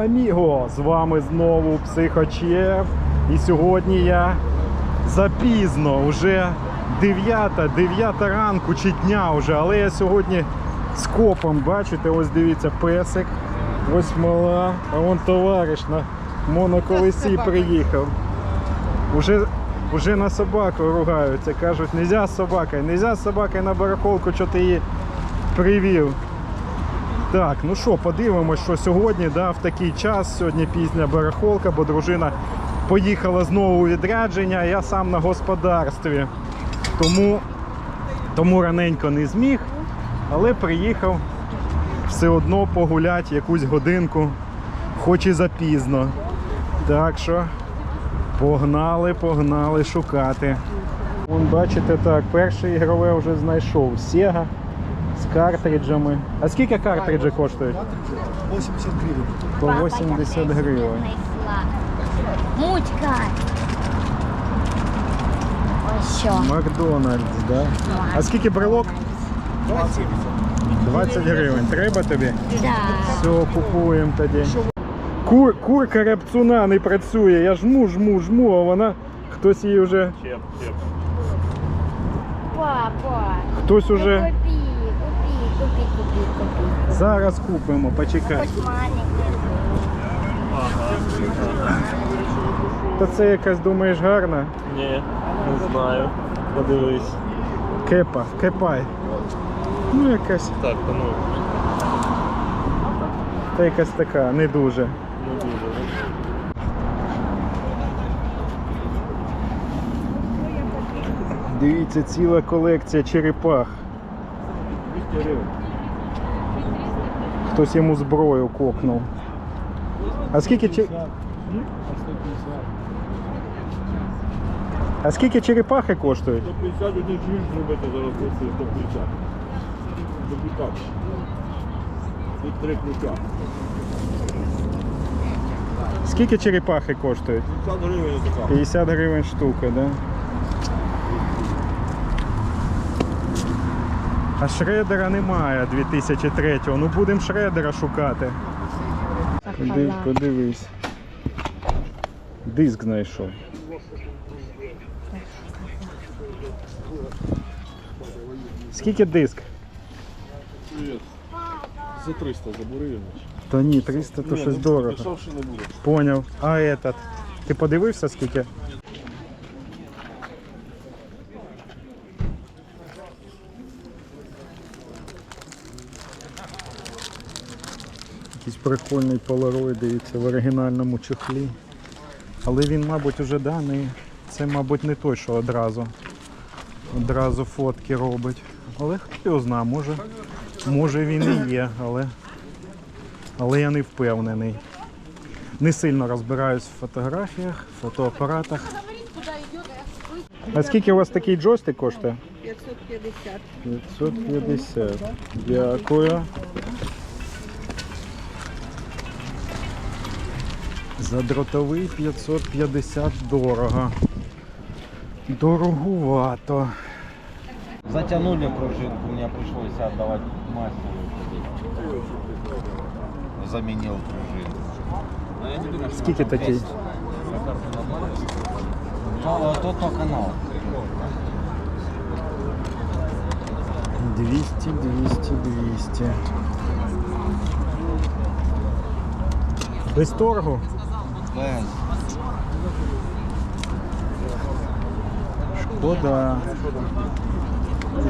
аміго! З вами знову Психочев. І сьогодні я запізно, вже 9, 9 ранку чи дня вже, але я сьогодні з копом, бачите, ось дивіться, песик, ось мала, а вон товариш на моноколесі приїхав. Уже, уже на собаку ругаються, кажуть, нельзя з собакою, нельзя з собакою на барахолку, що ти її привів. Так, ну що, подивимось, що сьогодні, да, в такий час, сьогодні пізня барахолка, бо дружина поїхала знову у відрядження, я сам на господарстві. Тому, тому раненько не зміг, але приїхав все одно погуляти якусь годинку, хоч і запізно. Так що погнали, погнали шукати. Вон, бачите, так, перше ігрове вже знайшов. Sega з картриджами. А скільки картриджі коштують? 80 гривень. По 80 гривень. Мутька. Ось що. Макдональдс, да? А скільки брелок? 20 гривень. Треба тобі? Да. Все, купуємо тоді. Кур, курка репцуна не працює. Я жму, жму, жму, а вона хтось її вже. Папа. Хтось Ну, уже. Купи, купи, купи, купи, купи. Зараз купимо, почекай. Хоть маленький. Та це якась, думаєш, гарна? Ні, не знаю. Подивись. Кепа, кепай. Ну якась, Так, та ну, та якась така, не дуже. не дуже. Дивіться, ціла колекція черепах. Хтось йому зброю копнув. А скільки. А скільки черепахи коштують? 150 один ключ зробити зараз це 150. Тобі так. Тут три ключа. Скільки черепахи коштують? 50 гривень така. 50 гривень штука, да? А шредера немає 2003-го. Ну будемо шредера шукати. Подив, подивись. Диск знайшов. Скільки диск? За 300 забери його. Та ні, 300 то щось дорого. Не буде. Поняв. А этот? Ти подивився скільки? Якийсь прикольний полароид, дивіться, в оригінальному чехлі. Але він, мабуть, уже даний. Це, мабуть, не той, що одразу. Одразу фотки робить. Але хто його знає, може, може він і є, але, але я не впевнений. Не сильно розбираюсь в фотографіях, фотоапаратах. А скільки у вас такий джойстик коштує? 550. 550. Дякую. За дротовий 550 дорого. Дорогувато. Затянули пружинку, мне пришлось отдавать мастеру. Заменил пружину. Скільки такий? А тот то канал. 200, 200, 200. Без торгу? Шкода.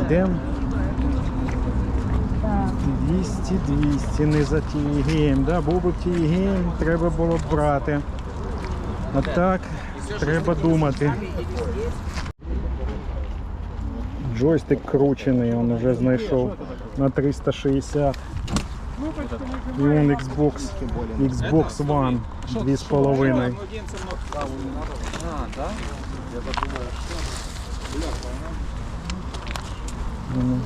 Йдемо. 200, 200, не за тієгейм. Да? Був би тієгейм, треба було б брати. А так, треба думати. Джойстик кручений, він вже знайшов на 360. І он Xbox, Xbox One 2,5. Ну,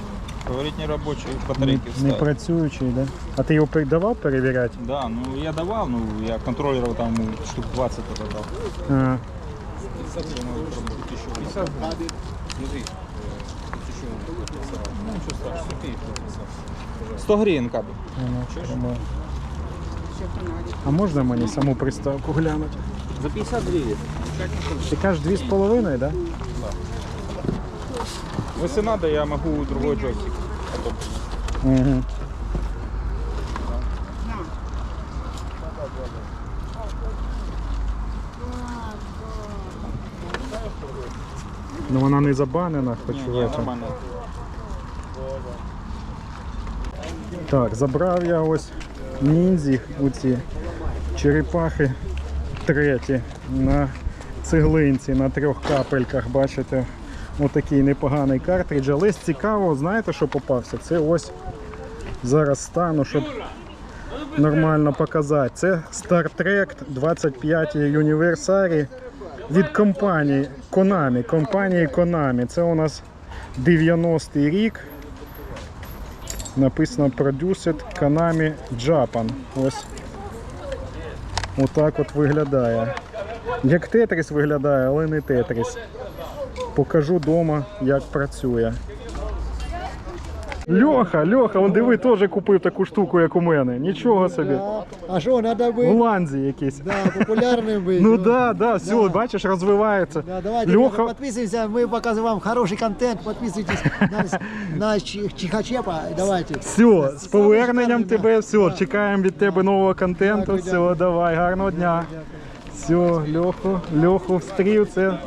Говорить не рабочий, Не, батарейки не вставить. працюючий, да? А ти його передавав перевіряти? Да, ну я давал, ну я контроллеров там штук 20 это дал. А, 50 Ну, что страшного. 100 гривен кабель. ну. А можна мені саму приставку глянути? За 50 гривен. Ти кажеш дві з половиною, так? Если надо, я могу другой джойстик. Угу. Ну вона не забанена, хочу Не, это. нормально. Так, забрав я ось ніндзі у ці черепахи треті на цеглинці, на трьох капельках, бачите, отакий непоганий картридж. Але цікаво, знаєте, що попався? Це ось зараз стану, щоб нормально показати. Це Star Trek 25 Anniversary від компанії Konami. Компанії Konami. Це у нас 90-й рік. Написано Produced Konami Japan. Ось. Отак от виглядає. Як Тетріс виглядає, але не Тетріс. Покажу вдома, як працює. Льоха, Льоха, он диви, теж купив таку штуку, як у мене. Нічого собі. А що, треба В бути Ланзі якийсь. да, популярним бути. Ну да, да, все, Да. бачиш, розвивається. Да, давайте, Льоха, ребята, подписываемся, мы показываем вам хороший контент, подписывайтесь на, на Чи- Чихачепа, давайте. все, з поверненням Самий тебе, старий, все, чекаємо від тебе нового контенту. Дякую, Все, дякую. давай, гарного дня. Все, Льоху, Льоху встрів, це,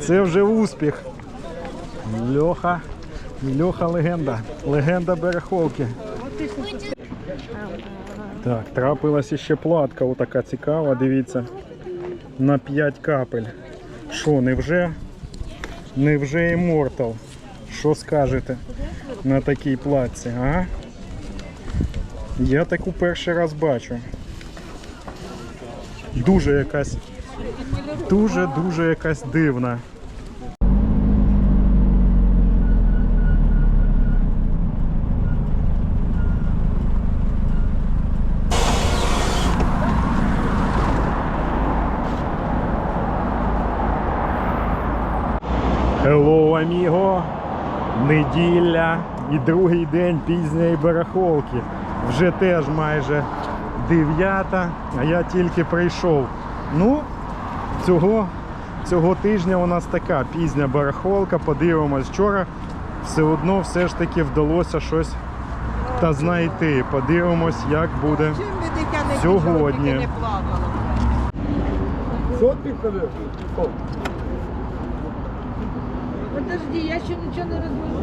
це вже успіх. Льоха, Льоха легенда. Легенда береховки. Так, трапилася ще платка, отака цікава, дивіться. На 5 капель. Що, невже? Невже Immortal? Що скажете на такій платці, а? Я таку перший раз бачу. Дуже якась. Дуже-дуже якась дивна. Hello, аміго! Неділя і другий день пізньої барахолки. Вже теж майже дев'ята, а я тільки прийшов. Ну, цього, цього тижня у нас така пізня барахолка. Подивимось, вчора все одно все ж таки вдалося щось та знайти. Подивимось, як буде сьогодні. Конечно. Подожди, я еще ничего не разбила.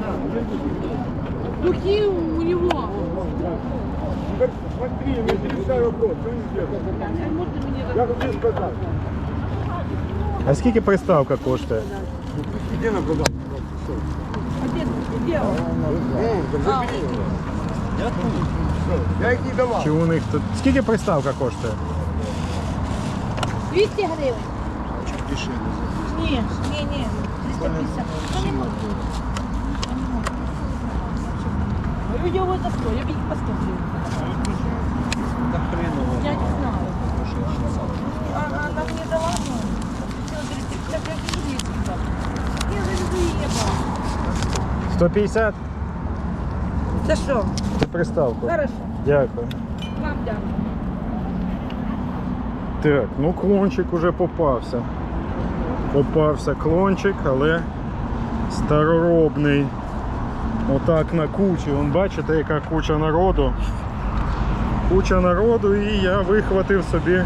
Духи у него. Так смотри, не решай вопрос, что не сделать. Можно мне Я хочу сказать. А скільки приставка коштує? Иди на продажу. Где, где он? Я их не давал. Чи у них тут. Скільки приставка коштує? 200 гривен. Не, не, не. 350. Не. Я не его за 100, я бы их по 100 гривен. Я не знаю. Она, она мне дала, так я вижу, есть. Я заведу и ебал. 150? За что? Це приставку. Хорошо. Дякую. Вам дякую. Так, ну клончик уже попався. Попався клончик, але староробний. Отак на кучі. Вон бачите, яка куча народу. Куча народу і я вихватив собі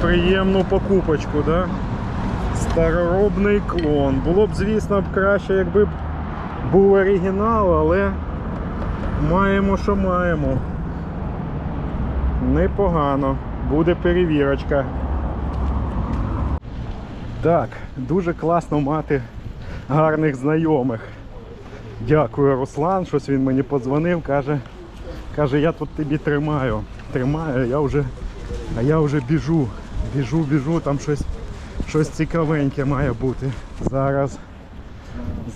приємну покупочку. Да? Староробний клон. Було б, звісно, б краще, якби був оригінал, але маємо, що маємо. Непогано. Буде перевірочка. Так, дуже класно мати гарних знайомих. Дякую, Руслан. Щось він мені подзвонив, каже, каже, я тут тобі тримаю. Тримаю, я вже, а я вже біжу. Біжу, біжу, там щось, щось цікавеньке має бути. Зараз.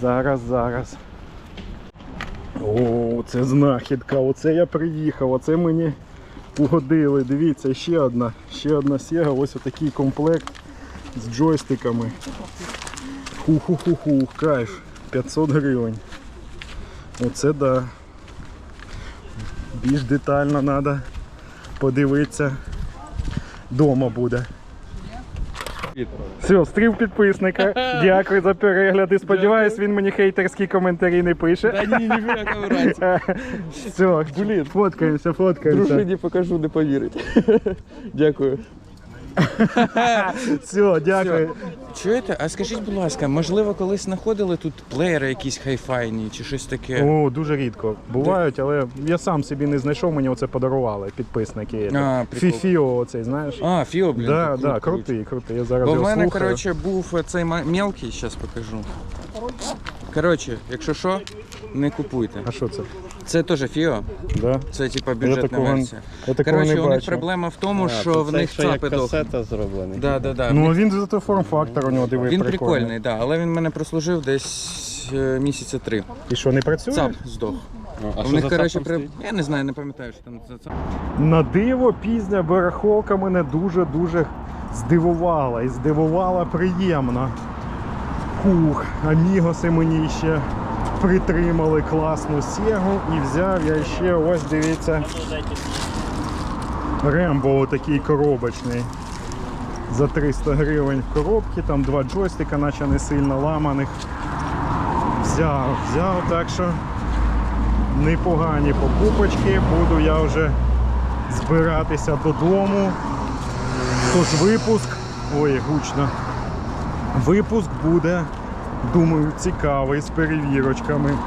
Зараз, зараз. О, це знахідка. Оце я приїхав. Оце мені угодили. Дивіться, ще одна. Ще одна Sega. Ось отакий комплект з джойстиками. Ху-ху-ху-ху, кайф. 500 гривень. Оце да. Більш детально треба подивитися. Дома буде. Все, стрів підписника. Дякую за перегляди. Сподіваюсь, він мені хейтерські коментарі не пише. Та ні, ні. Все, фоткаємося, фоткаємося. Дружині покажу, не повірить. Дякую. Все, дякую. Чуєте? А скажіть, будь ласка, можливо, колись знаходили тут плеєри якісь хайфайні чи щось таке? О, дуже рідко. Бувають, але я сам собі не знайшов, мені оце подарували підписники. А, прикол. Фіфіо оцей, знаєш? А, Фіо, блін. да, крут, да, крут. крутий, крутий. Я зараз Бо в його мене, слухаю. коротше, був цей ма- мелкий, зараз покажу. Коротше, якщо що, не купуйте. А що це? Це теж Фіо, Да? це типа Я бюджетна такого, версія. я такого Коротше, не у них бачу. проблема в тому, що в них цапи дохнуть. зроблений. Да, да, да. Ну він зато форм-фактор у нього диви Він прикольний. прикольний, да, але він мене прослужив десь е, місяця три. І що, не працює? Цап здох. А У них, коротше, при... я не знаю, не пам'ятаю, що там за цап. На диво пізня барахолка мене дуже-дуже здивувала. І здивувала приємно. Хух, амігоси мені ще притримали класну сігу і взяв я ще ось дивіться. Рембо такий коробочний. За 300 гривень в коробці, там два джойстика, наче не сильно ламаних. Взяв, взяв, так що непогані покупочки. Буду я вже збиратися додому. Тож випуск, ой, гучно. Випуск буде, думаю, цікавий з перевірочками.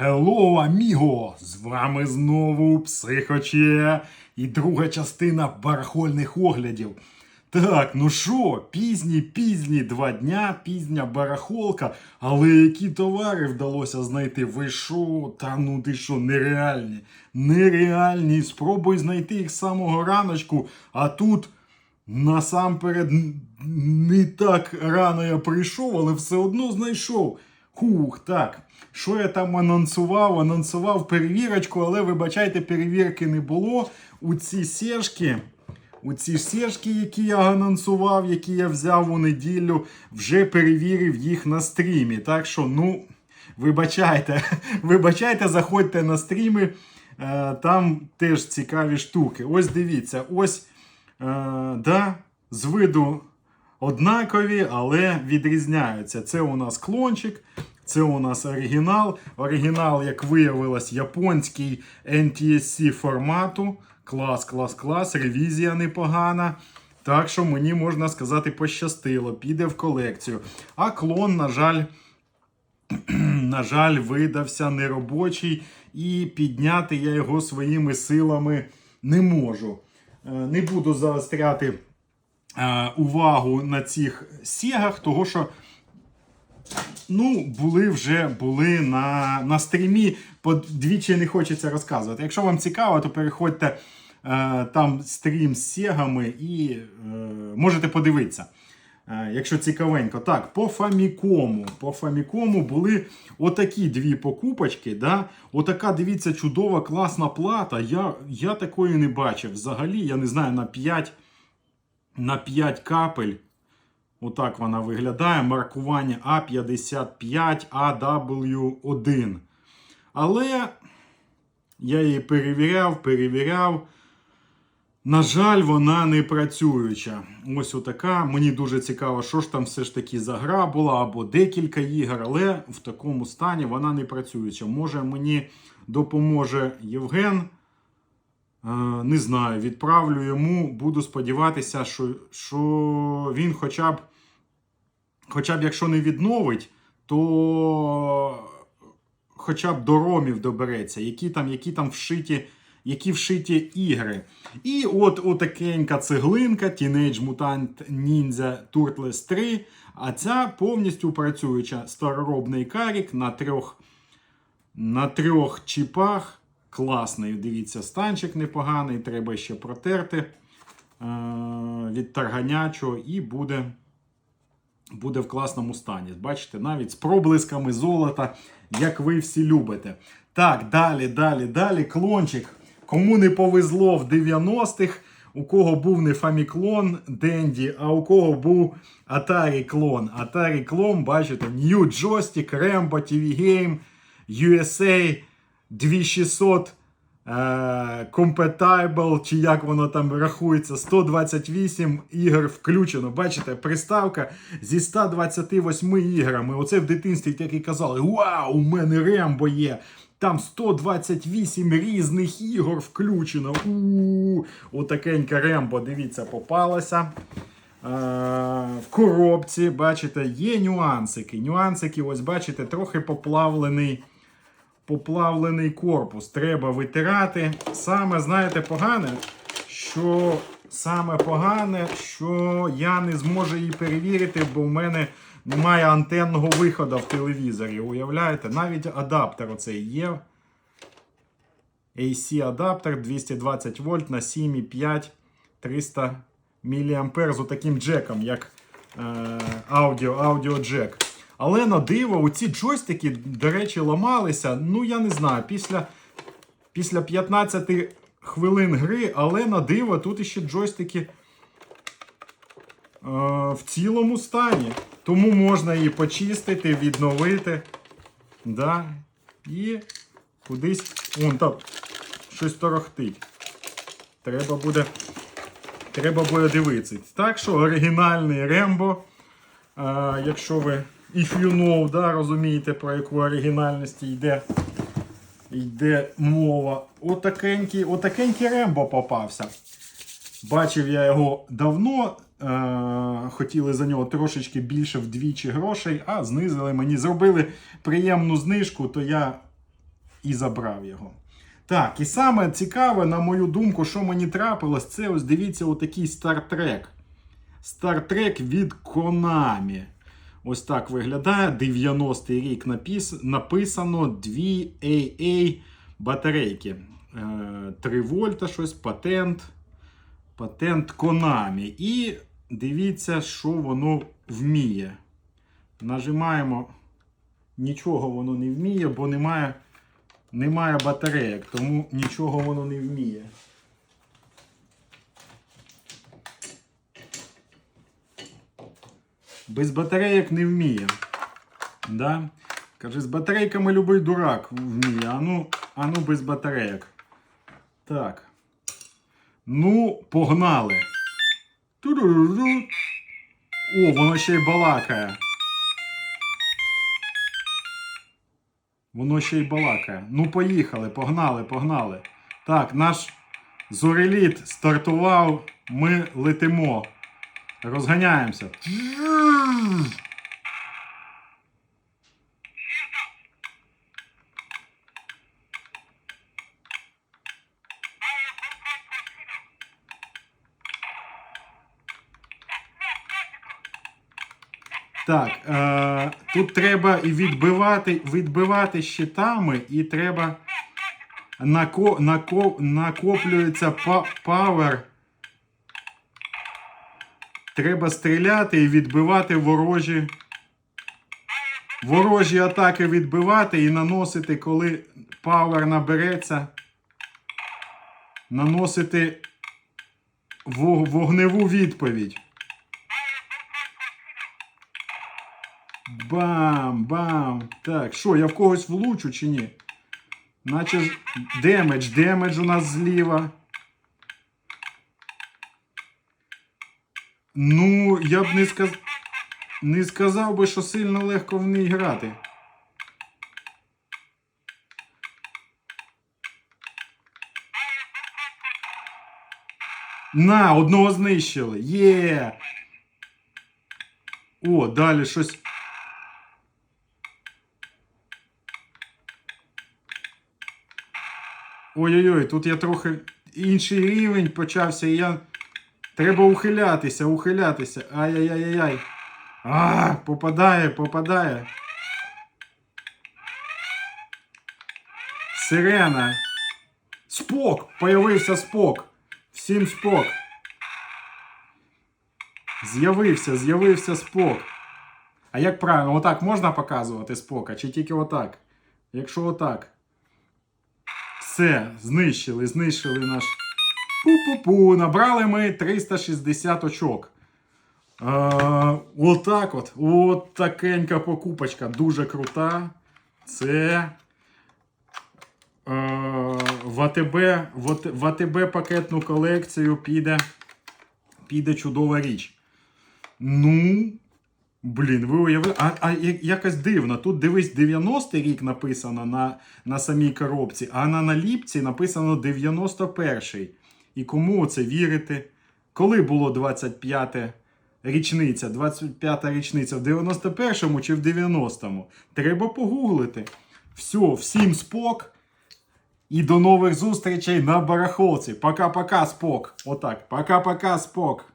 Hello, аміго! З вами знову Психоче і друга частина барахольних оглядів. Так, ну що, пізні, пізні два дня, пізня барахолка, але які товари вдалося знайти? Ви що? Та ну ти що, нереальні. Нереальні. Спробуй знайти їх з самого раночку, а тут насамперед не так рано я прийшов, але все одно знайшов. Хух, так. Що я там анонсував? Анонсував перевірочку, але вибачайте, перевірки не було. У ці сєшки, у ці сєшки, які я анонсував, які я взяв у неділю, вже перевірив їх на стрімі. Так що, ну, вибачайте, вибачайте, заходьте на стріми. Е, Там теж цікаві штуки. Ось дивіться, ось е, да, з виду однакові, але відрізняються. Це у нас клончик, це у нас оригінал. Оригінал, як виявилось, японський NTSC формату. Клас, клас, клас, ревізія непогана. Так що мені можна сказати, пощастило, піде в колекцію. А клон, на жаль, на жаль, видався неробочий, і підняти я його своїми силами не можу. Е, Не буду заостряти е, увагу на цих сігах, того що ну, були вже були на, на стрімі. По двічі не хочеться розказувати. Якщо вам цікаво, то переходьте там стрім з сегами і е, можете подивитися. Е, Якщо цікавенько, так, по Фамікому. По Фамікому були отакі дві покупочки. Да? Отака, дивіться, чудова, класна плата. Я, я такої не бачив. Взагалі, я не знаю, на 5, на 5 капель. Отак вона виглядає. Маркування А55 AW1. Але я її перевіряв, перевіряв. На жаль, вона не працююча. Ось отака. Мені дуже цікаво, що ж там все ж таки за гра була, або декілька ігор, але в такому стані вона не працююча. Може мені допоможе Євген. Е, Не знаю, відправлю йому. Буду сподіватися, що, що він хоча б, хоча б якщо не відновить, то хоча б до ромів добереться, які там, які там вшиті, які вшиті ігри. І от отакенька цеглинка Teenage Mutant Ninja Turtles 3. А ця повністю працююча староробний карік на трьох, на трьох чіпах. Класний, дивіться, станчик непоганий, треба ще протерти е- від тарганячого і буде буде в класному стані. Бачите, навіть з проблисками золота, як ви всі любите. Так, далі, далі, далі. Клончик. Кому не повезло в 90-х, у кого був не Famiclone Денді, а у кого був Atari клон. Atari клон, бачите, New Joystick, Rambo, TV Game, USA 2600 е, Compatible, чи як воно там рахується, 128 ігор включено. Бачите, приставка зі 128 іграми. Оце в дитинстві так і казали: Вау, у мене Рембо є! Там 128 різних ігор включено. У Отакенька Рембо, дивіться, попалася. Е, в коробці, бачите, є нюансики. Нюансики, ось бачите, трохи поплавлений поплавлений корпус. Треба витирати. Саме, знаєте, погане, що саме погане, що я не зможу її перевірити, бо в мене немає антенного виходу в телевізорі. Уявляєте? Навіть адаптер оцей є. AC адаптер 220 вольт на 7,5 300 мА з таким джеком, як е, аудіо, аудіо джек. Але на диво, оці джойстики, до речі, ламалися. Ну, я не знаю, після, після 15 хвилин гри, але на диво, тут іще джойстики е, в цілому стані. Тому можна її почистити, відновити. Да, і кудись. Вон там щось торохтить. Треба буде. Треба буде дивитися. Так що оригінальний Рембо. Якщо ви if you know, да, розумієте, про яку оригінальності йде, йде мова. Отакенький Рембо попався. Бачив я його давно. Е, хотіли за нього трошечки більше вдвічі грошей, а знизили мені. Зробили приємну знижку, то я і забрав його. Так, і саме цікаве, на мою думку, що мені трапилось, це ось дивіться, отакий Star Стартрек від Konami. Ось так виглядає. 90-й рік напис... написано 2 AA батарейки. Е, 3 вольта щось, патент. Патент Konami. І дивіться, що воно вміє. Нажимаємо. Нічого воно не вміє, бо немає, немає батарейок, тому нічого воно не вміє. Без батарейок не вміє. Да? Каже, з батарейками любий дурак вміє. А ну, а ну без батарейок. Так. Ну, погнали. О, воно ще й балакає. Воно ще й балакає. Ну, поїхали, погнали, погнали. Так, наш зореліт стартував. Ми летимо. Розганяємося. Так, е, тут треба і відбивати, відбивати щитами, і треба нако, нако, накоплюється павер. Треба стріляти і відбивати ворожі. Ворожі атаки відбивати і наносити, коли павер набереться. Наносити вогневу відповідь. Бам! Бам! Так, що, я в когось влучу чи ні? Наче ж демедж, демедж у нас зліва. Ну, я б не сказ... не сказав би, що сильно легко в ній грати. На, одного знищили. Є. О, далі щось. Ой-ой-ой, тут я трохи інший рівень почався, і я. Треба ухилятися, ухилятися. Ай-яй-яй-яй. А, попадає, попадає. Сирена. Спок! Появився спок. Всім спок. З'явився, з'явився спок. А як правильно, отак можна показувати спока, чи тільки отак? Якщо отак. Все, знищили, знищили наш Пу-пу-пу, набрали ми 360 очок. Е, отак от. От такенька покупочка. Дуже крута. Це е, в АТБ, в АТБ пакетну колекцію піде, піде чудова річ. Ну, блін, ви уявили. А, а я- якось дивно. Тут дивись, 90-й рік написано на, на самій коробці, а на наліпці написано 91-й. І кому це вірити? Коли було 25 річниця? 25 річниця в 91-му чи в 90-му? Треба погуглити. Все, всім спок. І до нових зустрічей на барахолці. Пока-пока, спок. Отак. Пока-пока, спок.